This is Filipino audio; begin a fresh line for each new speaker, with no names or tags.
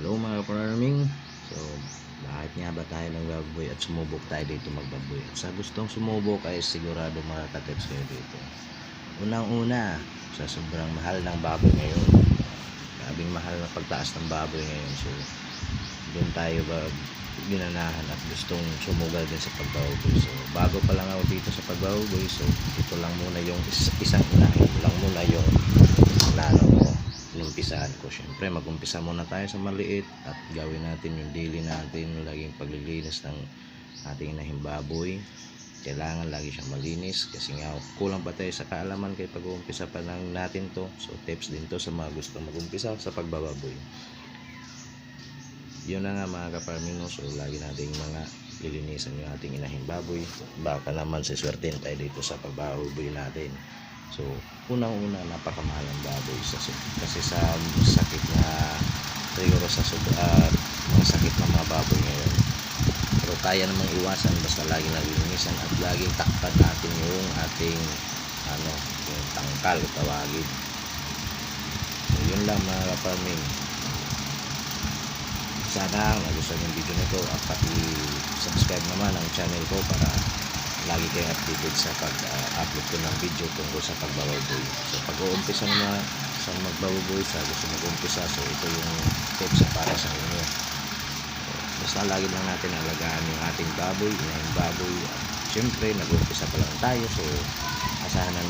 Hello mga farming. So, bakit nga ba tayo nagbaboy at sumubok tayo dito magbaboy? At sa gustong sumubok ay sigurado makakatips kayo dito. Unang-una, sa sobrang mahal ng baboy ngayon. Grabing mahal na pagtaas ng baboy ngayon. So, doon tayo ba ginanahan at gustong sumugal din sa pagbaboy. So, bago pa lang ako dito sa pagbaboy. So, ito lang muna yung is- isang unahin ko lang muna yung plano ko inumpisahan ko. Siyempre, mag-umpisa muna tayo sa maliit at gawin natin yung daily natin, laging paglilinis ng ating inahing Kailangan lagi siyang malinis kasi nga kulang pa tayo sa kaalaman kay pag-uumpisa pa lang natin to. So, tips din to sa mga gusto mag-umpisa sa pagbababoy. Yun na nga mga kaparming no. So, lagi nating mga lilinisan yung ating inahing baboy. Baka naman siswertin tayo dito sa pagbababoy natin. So, unang-una, napakamahal ang baboy sa, kasi sa sakit na siguro sa sub- ah, mga sakit ng mga baboy ngayon. Pero kaya namang iwasan basta lagi nalilinisan at laging takpan natin yung ating ano, yung tangkal tawagin. So, yun lang mga kapaming. Sana nagustuhan yung video nito at pati-subscribe naman ang channel ko para lagi kayong updated sa pag-upload ko ng video tungkol sa pagbababoy. So pag-uumpisa naman sa magbababoy sa gusto mag-umpisa so ito yung tips para sa inyo. So, basta lagi lang natin alagaan yung ating baboy, yung baboy. At syempre nag-uumpisa pa lang tayo so asahan na